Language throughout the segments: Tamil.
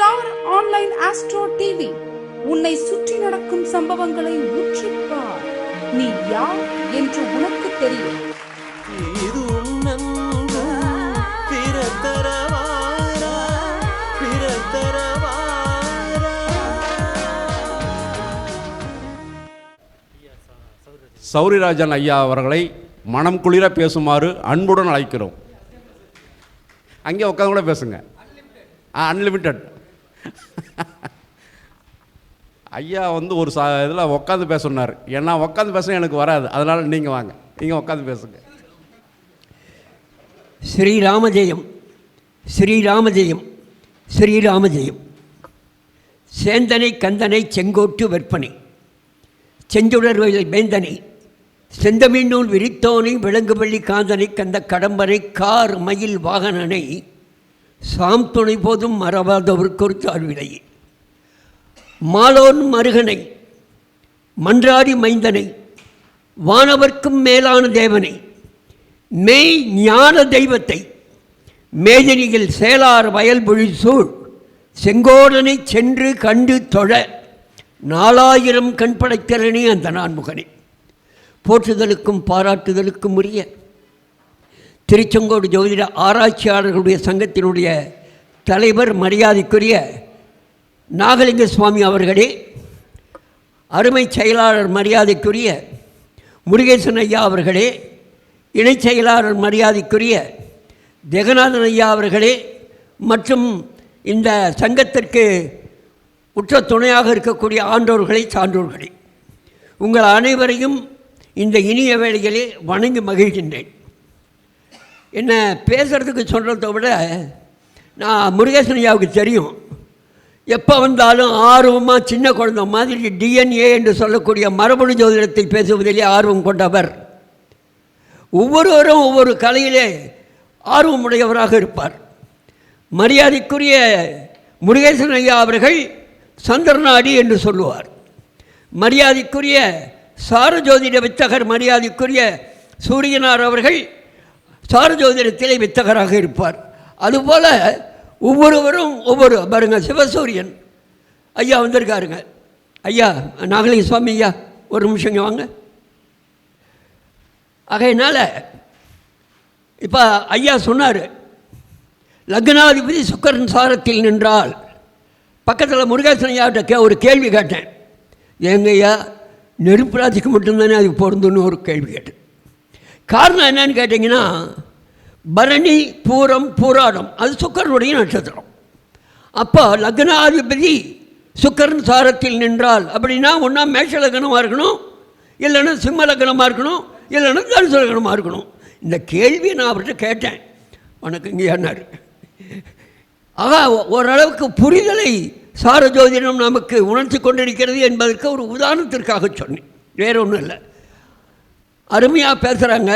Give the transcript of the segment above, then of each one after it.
Star online astro TV. உன்னை சுற்றி நடக்கும் சம்பவங்களை உற்றுப்பார் நீ யார் என்று உனக்கு தெரியும். இது உன்னங்கு பிறத்தரவாரா பிறத்தரவாரா. சௌரிராஜன் ஐயா அவர்களை மனம் குளிர பேசுமாறு அன்புடன் அழைக்கிறோம். அங்கே உட்காந்து கூட பேசுங்க. அன்லிமிட்டெட் ஐயா வந்து ஒரு சா இதில் உட்காந்து பேச சொன்னார். ஏன்னா உட்காந்து பேச எனக்கு வராது. அதனால் நீங்கள் வாங்க. நீங்கள் உட்காந்து பேசுங்க. ஸ்ரீராமஜெயம். ஸ்ரீராமஜெயம். ஸ்ரீராமஜெயம். சேந்தனை கந்தனை செங்கோட்டு வெற்பனை. செஞ்சுடர் வயல் வேந்தனை செந்தமிழ்நூல் விரித்தோனை விலங்குபள்ளி காந்தனை கந்த கடம்பரை கார் மயில் வாகனனை. சாம் துணை போதும் மறவாதவர்க்கொரு தாழ்விலையே மாலோன் மருகனை மன்றாடி மைந்தனை வானவர்க்கும் மேலான தேவனை மெய் ஞான தெய்வத்தை மேதினியில் சேலார் வயல்பொழி சூழ் செங்கோடனை சென்று கண்டு தொழ நாலாயிரம் கண் படைத்திறனே அந்த நான்முகனே. போற்றுதலுக்கும் பாராட்டுதலுக்கும் உரிய திருச்செங்கோடு ஜோதிட ஆராய்ச்சியாளர்களுடைய சங்கத்தினுடைய தலைவர் மரியாதைக்குரிய நாகலிங்க சுவாமி அவர்களே அருமை செயலாளர் மரியாதைக்குரிய முருகேசன் ஐயா அவர்களே இணைச் செயலாளர் மரியாதைக்குரிய ஜெகநாதன் ஐயா அவர்களே மற்றும் இந்த சங்கத்திற்கு உற்ற துணையாக இருக்கக்கூடிய ஆண்டோர்களை சான்றோர்களே உங்கள் அனைவரையும் இந்த இனிய வேளையிலே வணங்கி மகிழ்கின்றேன். என்ன பேசுகிறதுக்கு சொல்கிறத விட நான் முருகேசன் ஐயாவுக்கு தெரியும். எப்போ வந்தாலும் ஆர்வமாக சின்ன குழந்தை மாதிரி டிஎன்ஏ என்று சொல்லக்கூடிய மரபணு ஜோதிடத்தை பேசுவதிலே ஆர்வம் கொண்டவர். ஒவ்வொருவரும் ஒவ்வொரு கலையிலே ஆர்வமுடையவராக இருப்பார். மரியாதைக்குரிய முருகேசன் ஐயா அவர்கள் சந்திரநாடி என்று சொல்லுவார். மரியாதைக்குரிய சாரஜோதிட வித்தகர் மரியாதைக்குரிய சூரியனார் அவர்கள் சாரஜோதிடத்திலே வித்தகராக இருப்பார். அதுபோல் ஒவ்வொருவரும் ஒவ்வொரு பாருங்க சிவசூரியன். ஐயா வந்திருக்காருங்க. ஐயா நாகலிங்க சுவாமி ஐயா ஒரு நிமிஷங்க வாங்க. ஆகையினால் இப்போ ஐயா சொன்னார் லக்னாதிபதி சுக்கரன் சாரத்தில் நின்றால் பக்கத்தில் முருகேசன் கே ஒரு கேள்வி கேட்டேன். ஏங்க நெருப்பு ராசிக்கு மட்டும்தானே அது பொருந்துன்னு ஒரு கேள்வி கேட்டேன். காரணம் என்னன்னு கேட்டிங்கன்னா பரணி பூரம் பூராடம் அது சுக்கரனுடைய நட்சத்திரம். அப்போ லக்னாதிபதி சுக்கரன் சாரத்தில் நின்றால் அப்படின்னா ஒன்றா மேஷ லக்னமாக இருக்கணும் இல்லைன்னா சிம்ம லக்னமாக இருக்கணும் இல்லைன்னா தனுசு லக்னமாக இருக்கணும். இந்த கேள்வியை நான் அவர்கிட்ட கேட்டேன். வணக்கங்க என்னார் ஆகா ஓரளவுக்கு புரிதலை சார ஜோதிடம் நமக்கு உணர்த்தி கொண்டிருக்கிறது என்பதற்கு ஒரு உதாரணத்திற்காக சொன்னேன். வேற ஒன்றும் இல்லை. அருமையாக பேசுகிறாங்க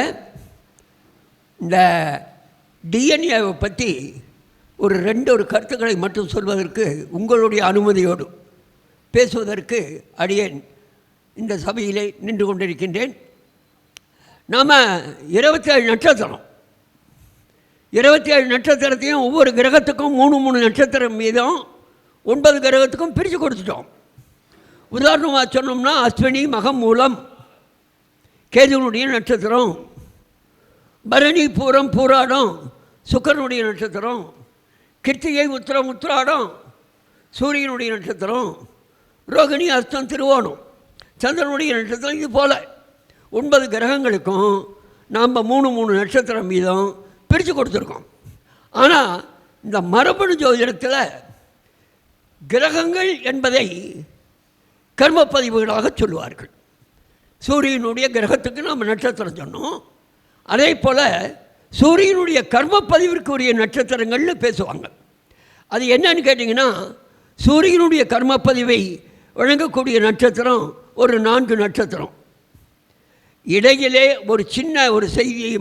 இந்த டிஎன்ஏவை பற்றி ஒரு ரெண்டு ஒரு கருத்துக்களை மட்டும் சொல்வதற்கு உங்களுடைய அனுமதியோடு பேசுவதற்கு அடியேன் இந்த சபையிலே நின்று கொண்டிருக்கின்றேன். நாம் இருபத்தேழு நட்சத்திரம் இருபத்தேழு நட்சத்திரத்தையும் ஒவ்வொரு கிரகத்துக்கும் மூணு மூணு நட்சத்திரம் மீதும் ஒன்பது கிரகத்துக்கும் பிரித்து கொடுத்துட்டோம். உதாரணமாக சொன்னோம்னா அஸ்வினி மகம் மூலம் கேதுவனுடைய நட்சத்திரம் பரணி பூரம் பூராடம் சுக்கரனுடைய நட்சத்திரம் கிருத்திகை உத்திரம் உத்திராடம் சூரியனுடைய நட்சத்திரம் ரோகிணி அஸ்தம் திருவோணம் சந்திரனுடைய நட்சத்திரம் இது போல். ஒன்பது கிரகங்களுக்கும் நாம் மூணு மூணு நட்சத்திரம் மீதம் பிரித்து கொடுத்துருக்கோம். ஆனால் இந்த மரபணு ஜோதிடத்தில் கிரகங்கள் என்பதை கர்மப்பதிவுகளாக சொல்லுவார்கள். சூரியனுடைய கிரகத்துக்கு நாம் நட்சத்திரம் சொன்னோம். அதே போல் சூரியனுடைய கர்மப்பதிவிற்கு உரிய நட்சத்திரங்கள்னு பேசுவாங்க. அது என்னன்னு கேட்டிங்கன்னா சூரியனுடைய கர்மப்பதிவை வழங்கக்கூடிய நட்சத்திரம் ஒரு நான்கு நட்சத்திரம். இடையிலே ஒரு சின்ன ஒரு செய்தியை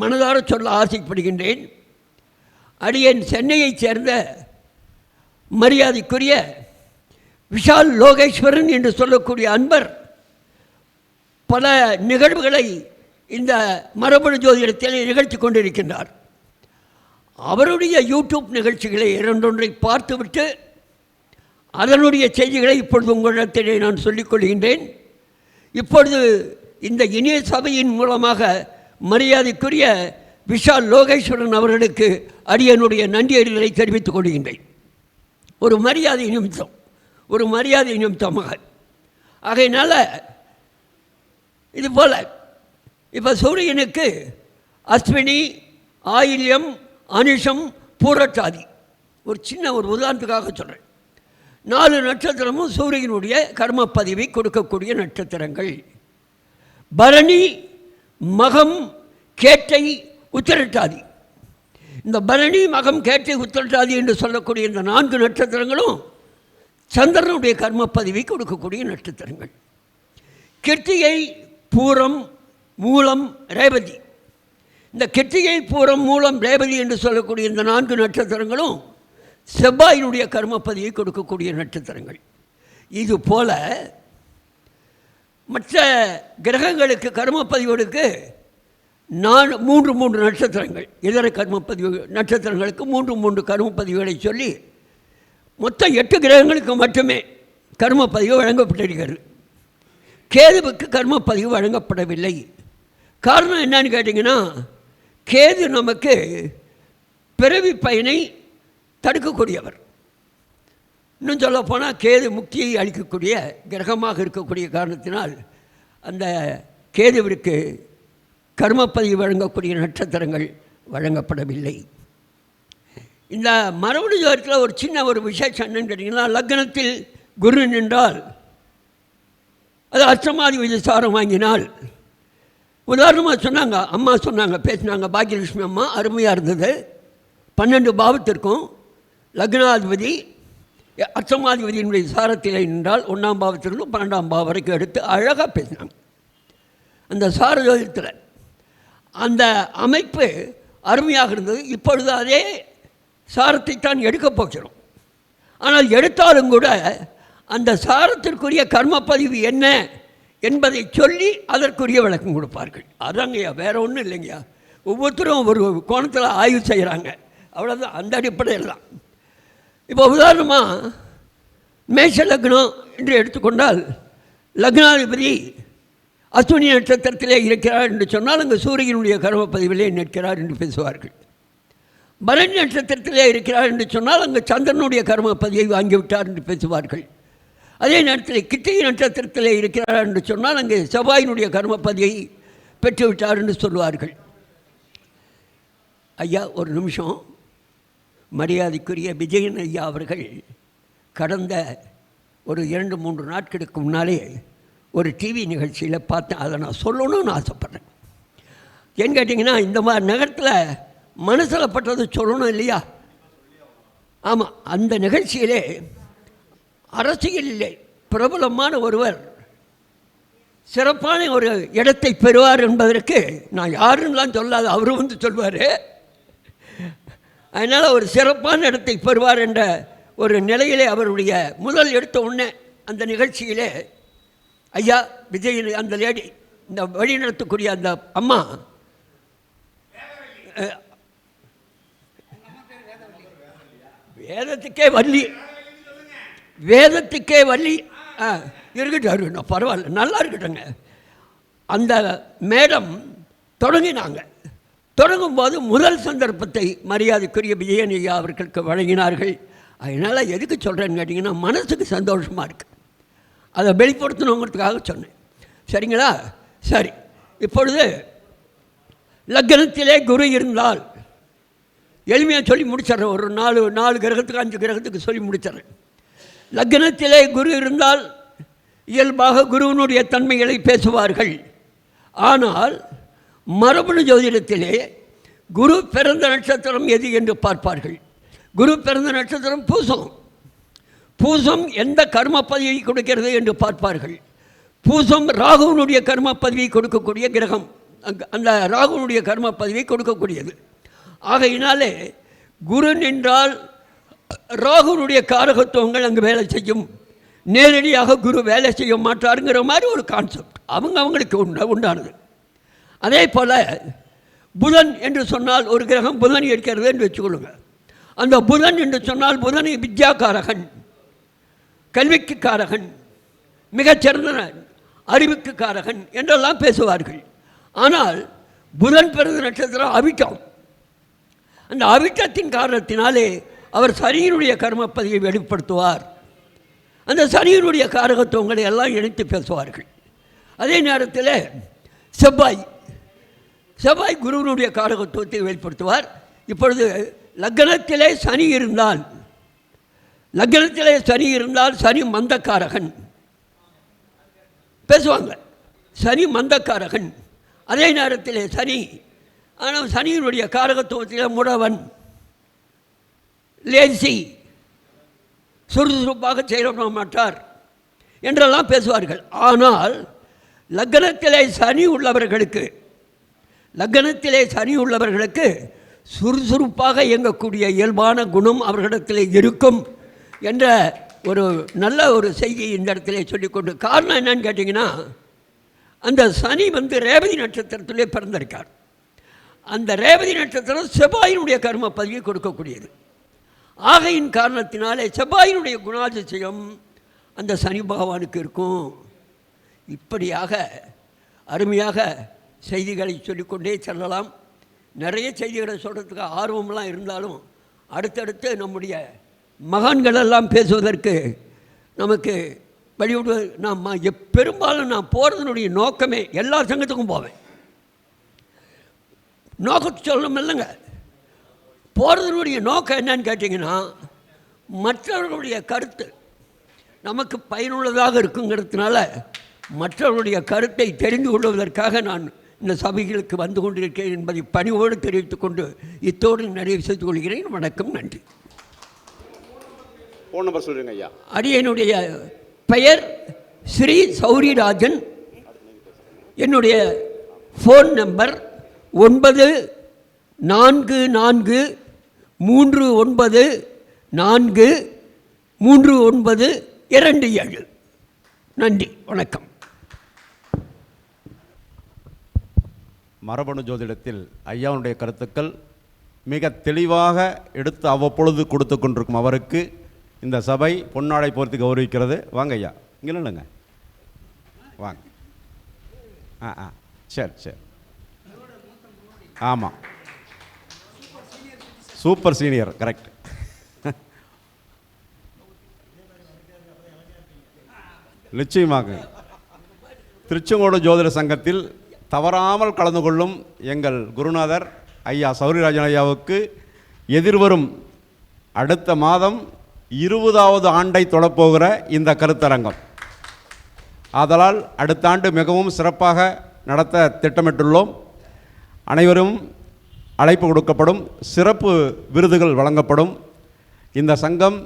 மனதார சொல்ல ஆசைப்படுகின்றேன். அடியேன் சென்னையைச் சேர்ந்த மரியாதைக்குரிய விஷால் லோகேஸ்வரன் என்று சொல்லக்கூடிய அன்பர் பல நிகழ்வுகளை இந்த மரபணு ஜோதிடத்தில் நிகழ்த்தி கொண்டிருக்கின்றார். அவருடைய யூடியூப் நிகழ்ச்சிகளை இரண்டொன்றை பார்த்துவிட்டு அதனுடைய செய்திகளை இப்பொழுது உங்களிடத்திலே நான் சொல்லிக் கொள்கின்றேன். இப்பொழுது இந்த இணைய சபையின் மூலமாக மரியாதைக்குரிய விஷால் லோகேஸ்வரன் அவர்களுக்கு அடியனுடைய நன்றியறிகளை தெரிவித்துக் கொள்கின்றேன். ஒரு மரியாதை நிமித்தம் ஒரு மரியாதை நிமித்தமாக. ஆகையினால இது போல். இப்போ சூரியனுக்கு அஸ்வினி ஆயில்யம் அனிஷம் பூரட்டாதி. ஒரு சின்ன ஒரு உதாரணத்துக்காக சொல்கிறேன் நாலு நட்சத்திரமும் சூரியனுடைய கர்ம பதிவை கொடுக்கக்கூடிய நட்சத்திரங்கள். பரணி மகம் கேட்டை உத்திரட்டாதி. இந்த பரணி மகம் கேட்டை உத்திரட்டாதி என்று சொல்லக்கூடிய இந்த நான்கு நட்சத்திரங்களும் சந்திரனுடைய கர்ம பதிவை கொடுக்கக்கூடிய நட்சத்திரங்கள். கிருத்தியை பூரம் மூலம் ரேவதி. இந்த கெட்டிகை பூரம் மூலம் ரேவதி என்று சொல்லக்கூடிய இந்த நான்கு நட்சத்திரங்களும் செவ்வாயினுடைய கர்மப்பதியை கொடுக்கக்கூடிய நட்சத்திரங்கள். இது போல மற்ற கிரகங்களுக்கு கர்மப்பதிவுகளுக்கு நான் மூன்று மூன்று நட்சத்திரங்கள். இதர கர்மப்பதிவு நட்சத்திரங்களுக்கு மூன்று மூன்று கர்மப்பதிவுகளை சொல்லி மொத்தம் எட்டு கிரகங்களுக்கு மட்டுமே கர்மப்பதிவு வழங்கப்பட்டிருக்கிறது. கேதுவுக்கு கர்மப்பதிவு வழங்கப்படவில்லை. காரணம் என்னன்னு கேட்டிங்கன்னா கேது நமக்கு பிறவி பயனை தடுக்கக்கூடியவர். இன்னும் சொல்லப்போனால் கேது முக்தியை அளிக்கக்கூடிய கிரகமாக இருக்கக்கூடிய காரணத்தினால் அந்த கேதுவிற்கு கர்மப்பதிவு வழங்கக்கூடிய நட்சத்திரங்கள் வழங்கப்படவில்லை. இந்த மரபணு ஜோரத்தில் ஒரு சின்ன ஒரு விசேஷம் என்னன்னு கேட்டிங்கன்னா லக்னத்தில் குரு நின்றால் அது அஷ்டமாதி விஜயசாரம் வாங்கினால். உதாரணமாக சொன்னாங்க அம்மா சொன்னாங்க பேசினாங்க பாக்கியலட்சுமி அம்மா அருமையாக இருந்தது. பன்னெண்டு பாவத்திற்கும் லக்னாதிபதி அர்த்தமாதிபதியினுடைய சாரத்திலே நின்றால் ஒன்றாம் பாவத்திலிருந்து பன்னெண்டாம் பாவம் வரைக்கும் எடுத்து அழகாக பேசினாங்க. அந்த சாரதத்தில் அந்த அமைப்பு அருமையாக இருந்தது. இப்பொழுது அதே சாரத்தை தான் எடுக்கப் போகிறோம். ஆனால் எடுத்தாலும் கூட அந்த சாரத்திற்குரிய கர்மப்பதிவு என்ன என்பதை சொல்லி அதற்குரிய விளக்கம் கொடுப்பார்கள். அதாங்கய்யா வேற ஒன்றும் இல்லைங்கய்யா. ஒவ்வொருத்தரும் ஒரு கோணத்தில் ஆய்வு செய்கிறாங்க அவ்வளோதான் அந்த அடிப்படையில் தான். இப்போ உதாரணமாக மேஷ லக்னம் என்று எடுத்துக்கொண்டால் லக்னாதிபதி அஸ்வினி நட்சத்திரத்திலே இருக்கிறார் என்று சொன்னால் அங்கே சூரியனுடைய கர்மப்பதிவிலே நிற்கிறார் என்று பேசுவார்கள். பரணி நட்சத்திரத்திலே இருக்கிறார் என்று சொன்னால் அங்கே சந்திரனுடைய கர்மப்பதியை வாங்கிவிட்டார் என்று பேசுவார்கள். அதே நேரத்தில் கிட்டிகை நட்சத்திரத்தில் இருக்கிறார் என்று சொன்னால் அங்கே செவ்வாயினுடைய கர்மப்பதியை பெற்றுவிட்டார் என்று சொல்வார்கள். ஐயா ஒரு நிமிஷம். மரியாதைக்குரிய விஜயன் ஐயா அவர்கள் கடந்த ஒரு இரண்டு மூன்று நாட்களுக்கு முன்னாலே ஒரு டிவி நிகழ்ச்சியில் பார்த்தேன் அதை நான் சொல்லணும்னு ஆசைப்பட்றேன். ஏன்னு கேட்டிங்கன்னா இந்த மாதிரி நகரத்தில் மனசில் பட்டது சொல்லணும் இல்லையா? ஆமாம் அந்த நிகழ்ச்சியிலே அரசியலில் பிரபலமான ஒருவர் சிறப்பான ஒரு இடத்தை பெறுவார் என்பதற்கு நான் யாருன்னெலாம் சொல்லாது அவரும் வந்து சொல்வார். அதனால் ஒரு சிறப்பான இடத்தை பெறுவார் என்ற ஒரு நிலையிலே அவருடைய முதல் எடுத்த உடனே அந்த நிகழ்ச்சியிலே ஐயா விஜய் அந்த லேடி இந்த வழிநடத்தக்கூடிய அந்த அம்மா வேதத்துக்கே வள்ளி. வேதத்துக்கே வள்ளி. ஆ இருக்கட்டும் இருக்கட்டும் பரவாயில்ல நல்லா இருக்கட்டுங்க அந்த மேடம் தொடங்கினாங்க. தொடங்கும்போது முதல் சந்தர்ப்பத்தை மரியாதைக்குரிய விஜயன் ஐயா அவர்களுக்கு வழங்கினார்கள். அதனால் எதுக்கு சொல்கிறேன்னு கேட்டிங்கன்னா மனசுக்கு சந்தோஷமாக இருக்குது அதை வெளிப்படுத்தணுங்கிறதுக்காக சொன்னேன். சரிங்களா? சரி. இப்பொழுது லக்னத்திலே குரு இருந்தால் எளிமையாக சொல்லி முடிச்சிடுறேன். ஒரு நாலு நாலு கிரகத்துக்கு அஞ்சு கிரகத்துக்கு சொல்லி முடிச்சிட்றேன். லக்னத்திலே குரு இருந்தால் இயல்பாக குருவினுடைய தன்மைகளை பேசுவார்கள். ஆனால் மரபணு ஜோதிடத்திலே குரு பிறந்த நட்சத்திரம் எது என்று பார்ப்பார்கள். குரு பிறந்த நட்சத்திரம் பூசம். பூசம் எந்த கர்ம பதவியை கொடுக்கிறது என்று பார்ப்பார்கள். பூசம் ராகுவனுடைய கர்ம பதவியை கொடுக்கக்கூடிய கிரகம். அந்த ராகுவனுடைய கர்ம பதவியை கொடுக்கக்கூடியது. ஆகையினாலே குரு நின்றால் ராகுனுடைய காரகத்துவங்கள் அங்கு வேலை செய்யும். நேரடியாக குரு வேலை செய்ய மாட்டாருங்கிற மாதிரி ஒரு கான்செப்ட் அவங்க அவங்களுக்கு உண்ட உண்டானது. அதே போல் புதன் என்று சொன்னால் ஒரு கிரகம் புதன் இருக்கிறது என்று வச்சுக்கொள்ளுங்க. அந்த புதன் என்று சொன்னால் புதனை வித்யாக்காரகன் கல்விக்கு காரகன் மிகச்சிறந்த அறிவுக்கு காரகன் என்றெல்லாம் பேசுவார்கள். ஆனால் புதன் பிறந்த நட்சத்திரம் அவிட்டம். அந்த அவிட்டத்தின் காரணத்தினாலே அவர் சனியினுடைய கர்மப்பதியை வெளிப்படுத்துவார். அந்த சனியினுடைய காரகத்துவங்களை எல்லாம் இணைத்து பேசுவார்கள். அதே நேரத்தில் செவ்வாய் செவ்வாய் குருவினுடைய காரகத்துவத்தை வெளிப்படுத்துவார். இப்பொழுது லக்னத்திலே சனி இருந்தால் லக்னத்திலே சனி இருந்தால் சனி மந்தக்காரகன். பேசுவாங்க. சனி மந்தக்காரகன். அதே நேரத்தில் சனி ஆனால் சனியினுடைய காரகத்துவத்தில் முடவன். லேசி. சுறுசுறுப்பாக செயல்பட மாட்டார் என்றெல்லாம் பேசுவார்கள். ஆனால் லக்னத்திலே சனி உள்ளவர்களுக்கு லக்னத்திலே சனி உள்ளவர்களுக்கு சுறுசுறுப்பாக இயங்கக்கூடிய இயல்பான குணம் அவர்களிடத்திலே இருக்கும் என்ற ஒரு நல்ல ஒரு செய்தி இந்த இடத்திலே சொல்லிக்கொண்டு காரணம் என்னன்னு கேட்டிங்கன்னா அந்த சனி வந்து ரேவதி நட்சத்திரத்திலே பிறந்திருக்கார். அந்த ரேவதி நட்சத்திரம் செவ்வாயினுடைய கர்ம பதிவு கொடுக்கக்கூடியது. ஆகையின் காரணத்தினாலே செவ்வாயினுடைய குணாதிசயம் அந்த சனி பகவானுக்கு இருக்கும். இப்படியாக அருமையாக செய்திகளை சொல்லிக்கொண்டே செல்லலாம். நிறைய செய்திகளை சொல்கிறதுக்கு ஆர்வம்லாம் இருந்தாலும் அடுத்தடுத்து நம்முடைய மகான்களெல்லாம் பேசுவதற்கு நமக்கு வழிவிடு நான் பெரும்பாலும் நான் போகிறதுனுடைய நோக்கமே எல்லா சங்கத்துக்கும் போவேன். நோக்கத்தை சொல்லணும் இல்லைங்க. போகிறதுனுடைய நோக்கம் என்னன்னு கேட்டிங்கன்னா மற்றவர்களுடைய கருத்து நமக்கு பயனுள்ளதாக இருக்குங்கிறதுனால மற்றவர்களுடைய கருத்தை தெரிந்து கொள்வதற்காக நான் இந்த சபைகளுக்கு வந்து கொண்டிருக்கிறேன் என்பதை பணிவோடு தெரிவித்துக் கொண்டு இத்தோடு நிறைவு செய்து கொள்கிறேன். வணக்கம் நன்றி. ஃபோன் நம்பர் சொல்லுங்க ஐயா. அடியனுடைய பெயர் ஸ்ரீ சௌரிராஜன். என்னுடைய ஃபோன் நம்பர் ஒன்பது நான்கு நான்கு மூன்று ஒன்பது நான்கு மூன்று ஒன்பது இரண்டு ஏழு. நன்றி வணக்கம். மரபணு ஜோதிடத்தில் ஐயாவுடைய கருத்துக்கள் மிக தெளிவாக எடுத்து அவ்வப்பொழுது கொடுத்து கொண்டிருக்கும் அவருக்கு இந்த சபை பொன்னாடை போர்த்து கௌரவிக்கிறது. வாங்க ஐயா இங்கே இல்லைங்க வாங்க. ஆ ஆ. சரி சரி. ஆமாம் சூப்பர் சீனியர் கரெக்ட் நிச்சயமாக. திருச்செங்கோடு ஜோதிட சங்கத்தில் தவறாமல் கலந்து கொள்ளும் எங்கள் குருநாதர் ஐயா சௌரிராஜன் ஐயாவுக்கு எதிர்வரும் அடுத்த மாதம் இருபதாவது ஆண்டை தொடப்போகிற இந்த கருத்தரங்கம். ஆதலால் அடுத்த ஆண்டு மிகவும் சிறப்பாக நடத்த திட்டமிட்டுள்ளோம். அனைவரும் அழைப்பு கொடுக்கப்படும் சிறப்பு விருதுகள் வழங்கப்படும். இந்த சங்கம்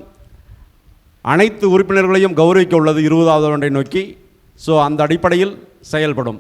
அனைத்து உறுப்பினர்களையும் கௌரவிக்க உள்ளது இருபதாவது ஆண்டை நோக்கி. ஸோ அந்த அடிப்படையில் செயல்படும்.